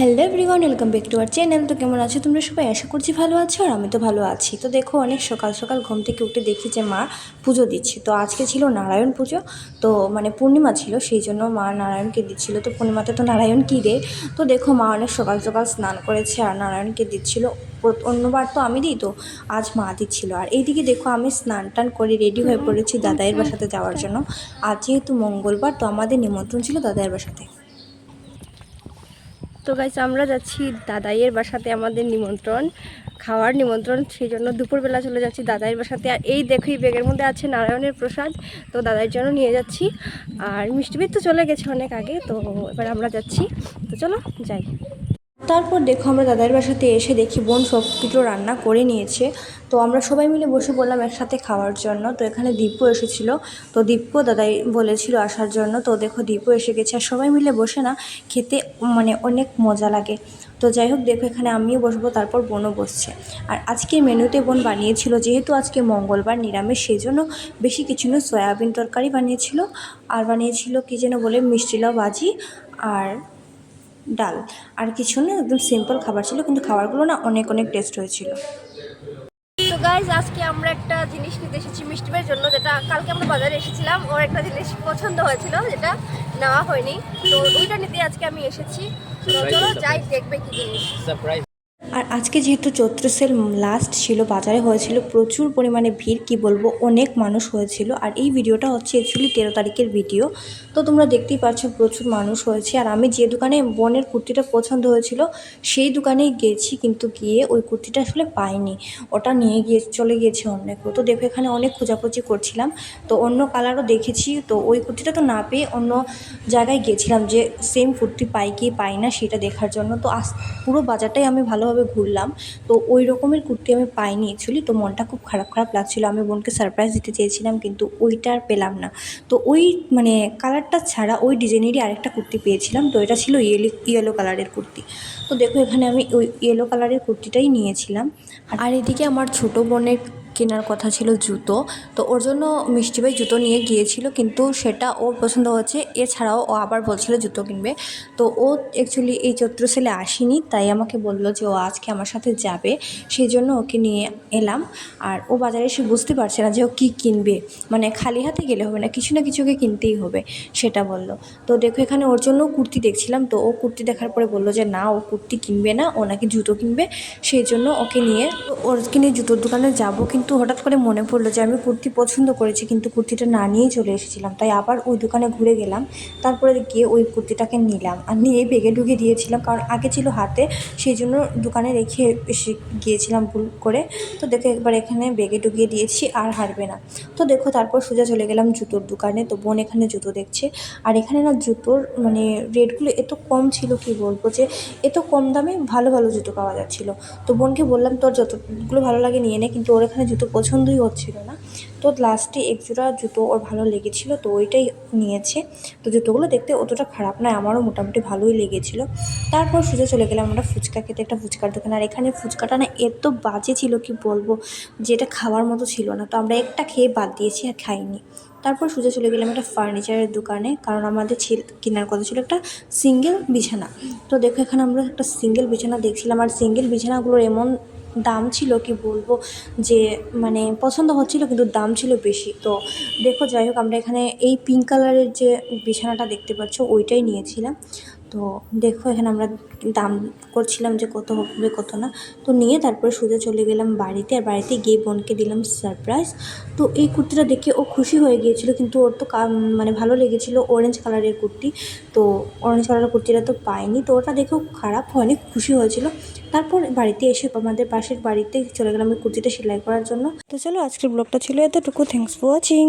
Hello everyone welcome back to our channel তো কেমন আছো তোমরা সবাই? আশা করছি ভালো আছো আর আমি তো ভালো আছি। তো দেখো, অনেক সকাল সকাল ঘুম থেকে উঠে দেখি যে মা পুজো দিচ্ছে। তো আজকে ছিল নারায়ণ পুজো। তো মানে পূর্ণিমা ছিল, সেই জন্য মা নারায়ণকে দিচ্ছিল। তো পূর্ণিমাতে তো নারায়ণ কী রে? তো দেখো, মা অনেক সকাল সকাল স্নান করেছে আর নারায়ণকে দিচ্ছিল। অন্যবার তো আমি দিই তো, আজ মা দিচ্ছিল। আর এইদিকে দেখো, আমি স্নান টান করে রেডি হয়ে পড়েছি দাদাইয়ের বাসাতে যাওয়ার জন্য। আজ যেহেতু মঙ্গলবার, তো আমাদের নিমন্ত্রণ ছিল দাদাইয়ের বাসাতে। তো গাইস আমরা যাচ্ছি দাদাইয়ের বাসাতে আমাদের নিমন্ত্রণ, খাওয়ার নিমন্ত্রণ। সেই জন্য দুপুরবেলা চলে যাচ্ছি দাদাইয়ের বাসাতে। আর এই দেখো, এই ব্যাগের মধ্যে আছে নারায়ণের প্রসাদ। তো দাদাইয়ের জন্য নিয়ে যাচ্ছি। আর মিষ্টিবিদ তো চলে গেছে অনেক আগে, তো এবার আমরা যাচ্ছি। তো চলো, যাই। তারপর দেখো আমরা দাদার বাসাতে এসে দেখি বোন সব কিছু রান্না করে নিয়েছে। তো আমরা সবাই মিলে বসে পড়লাম একসাথে খাওয়ার জন্য। তো এখানে দীপও এসেছিল। তো দীপও দাদাই বলেছিল আসার জন্য। তো দেখো দীপও এসে গেছে। আর সবাই মিলে বসে না, খেতে মানে অনেক মজা লাগে। তো যাই হোক, দেখো এখানে আমিও বসবো, তারপর বোনও বসছে। আর আজকের মেনুতে বোন বানিয়েছিল, যেহেতু আজকে মঙ্গলবার নিরামিষ সেই জন্য বেশি কিছু না, সয়াবিন তরকারি বানিয়েছিল। আর বানিয়েছিল কী যেন বলে, মিষ্টি লাউ ভাজি আর ডাল। আর কিছু না একদম সিম্পল খাবার ছিল কিন্তু খাবারগুলো না অনেক অনেক টেস্ট হয়েছিল। তো গাইজ আজকে আমরা একটা জিনিস নিতে এসেছি মিষ্টিমের জন্য যেটা কালকে আমরা বাজারে এসেছিলাম। ওর একটা জিনিস পছন্দ হয়েছিল যেটা নেওয়া হয়নি। তো ওইটা নিতে আজকে আমি এসেছি। চলো যাই দেখবে কি জিনিস। সারপ্রাইজ আর আজকে যেহেতু চৈত্র সেল লাস্ট ছিল, বাজারে হয়েছিল প্রচুর পরিমাণে ভিড়, কি বলব, অনেক মানুষ হয়েছিল। আর এই ভিডিওটা হচ্ছে অ্যাকচুয়ালি তেরো তারিখের ভিডিও তো তোমরা দেখতেই পাচ্ছ প্রচুর মানুষ হয়েছে। আর আমি যে দোকানে বোনের কুর্তিটা পছন্দ হয়েছিল, সেই দোকানেই গেছি, কিন্তু গিয়ে ওই কুর্তিটা আসলে পাইনি। ওটা নিয়ে গিয়ে চলে গিয়েছে অন্য কেউ। তো দেখো, এখানে অনেক খোঁজাখুঁজি করছিলাম। তো অন্য কালারও দেখেছি। তো ওই কুর্তিটা তো না পেয়ে অন্য জায়গায় গেছিলাম যে সেম কুর্তি পাই কি পাই না, সেটা দেখার জন্য। তো আস পুরো বাজারটাই আমি ভালোভাবে ঘুরলাম। তো ওই রকমের কুর্তি আমি পাইনি অ্যাকচুয়ালি তো মনটা খুব খারাপ খারাপ লাগছিল। আমি বোনকে সারপ্রাইজ দিতে চেয়েছিলাম, কিন্তু ওইটা আর পেলাম না। তো ওই মানে কালারটা ছাড়া ওই ডিজাইনেরই আরেকটা কুর্তি পেয়েছিলাম। তো এটা ছিল ইয়েলো ইয়েলো কালারের কুর্তি। তো দেখো এখানে আমি ওই ইয়েলো কালারের কুর্তিটাই নিয়েছিলাম। আর এদিকে আমার ছোটো বোনের কেনার কথা ছিল জুতো। তো ওর জন্য মিষ্টি ভাই জুতো নিয়ে গিয়েছিল, কিন্তু সেটা ওর পছন্দ হচ্ছে এছাড়াও ও আবার বলছিল জুতো কিনবে। তো ও অ্যাকচুয়ালি এই চৈত্র সেলে আসেনি, তাই আমাকে বলল যে ও আজকে আমার সাথে যাবে। সেই জন্য ওকে নিয়ে এলাম। আর ও বাজারে এসে বুঝতে পারছে না যে ও কী কিনবে। মানে খালি হাতে গেলে হবে না, কিছু না কিছু ওকে কিনতেই হবে, সেটা বলল। তো দেখো এখানে ওর জন্য কুর্তি দেখছিলাম। তো ও কুর্তি দেখার পরে বলল যে না, ও কুর্তি কিনবে না, ও নাকি জুতো কিনবে। সেই জন্য ওকে নিয়ে ওরকে নিয়ে জুতোর দোকানে যাব, কিন্তু হঠাৎ করে মনে পড়ল যে আমি কুর্তি পছন্দ করেছি, কিন্তু কুর্তিটা না নিয়েই চলে এসেছিলাম। তাই আবার ওই দোকানে ঘুরে গেলাম, তারপরে গিয়ে ওই কুর্তিটাকে নিলাম। আর নিয়ে বেগে ঢুকে দিয়েছিলাম কারণ আগে ছিল হাতে, সেই জন্য দোকানে রেখে এসে গিয়েছিলাম ভুল করে। তো দেখো, একবার এখানে বেগে ঢুকিয়ে দিয়েছি, আর হারবে না। তো দেখো, তারপর সোজা চলে গেলাম জুতোর দোকানে, তো বোন এখানে জুতো দেখছে। আর এখানে না জুতোর মানে রেটগুলো এত কম ছিল, কি বলব যে, এত কম দামে ভালো ভালো জুতো পাওয়া যাচ্ছিল। তো বোনকে বললাম, তোর যতগুলো ভালো লাগে নিয়ে নে। কিন্তু ওর এখানে জুতো পছন্দই হচ্ছিল না। তো লাস্টে এক জোড়া জুতো ওর ভালো লেগেছিলো, তো ওইটাই নিয়েছে। তো জুতোগুলো দেখতে অতটা খারাপ নয়, আমারও মোটামুটি ভালোই লেগেছিলো। তারপর সোজা চলে গেলাম আমরা ফুচকা খেতে, একটা ফুচকার দোকান। আর এখানে ফুচকাটা না এত বাজে ছিল কি বলব যেটা খাওয়ার মতো ছিল না। তো আমরা একটা খেয়ে বাদ দিয়েছি আর খাইনি। তারপর সোজা চলে গেলাম একটা ফার্নিচারের দোকানে, কারণ আমাদের ছিল কেনার কথা ছিল একটা সিঙ্গেল বিছানা। তো দেখো এখানে আমরা একটা সিঙ্গেল বিছানা দেখছিলাম। আর সিঙ্গেল বিছানাগুলোর এমন দাম ছিল কি বলব, যে মানে পছন্দ হচ্ছিল কিন্তু দাম ছিল বেশি। তো দেখো যাই হোক, আমরা এখানে এই পিঙ্ক কালারের যে বিছানাটা দেখতে পাচ্ছ, ওইটাই নিয়েছিলাম। তো দেখো, এখানে আমরা দাম করছিলাম যে কত হবে, কত না। তো নিয়ে তারপরে সোজা চলে গেলাম বাড়িতে আর বাড়িতে গিয়ে বোনকে দিলাম সারপ্রাইজ তো এই কুর্তিটা দেখে ও খুশি হয়ে গিয়েছিল, কিন্তু ওর তো মানে ভালো লেগেছিল অরেঞ্জ কালারের কুর্তি। তো অরেঞ্জ কালারের কুর্তিটা তো পাইনি, তো ওটা দেখেও খারাপ হয়নি, খুশি হয়েছিল। তারপর বাড়িতে এসে আমাদের পাশের বাড়িতে চলে গেলাম ওই কুর্তিটা সেলাই করার জন্য। তো চলো, আজকের ব্লগটা ছিল এতটুকু। Thanks for watching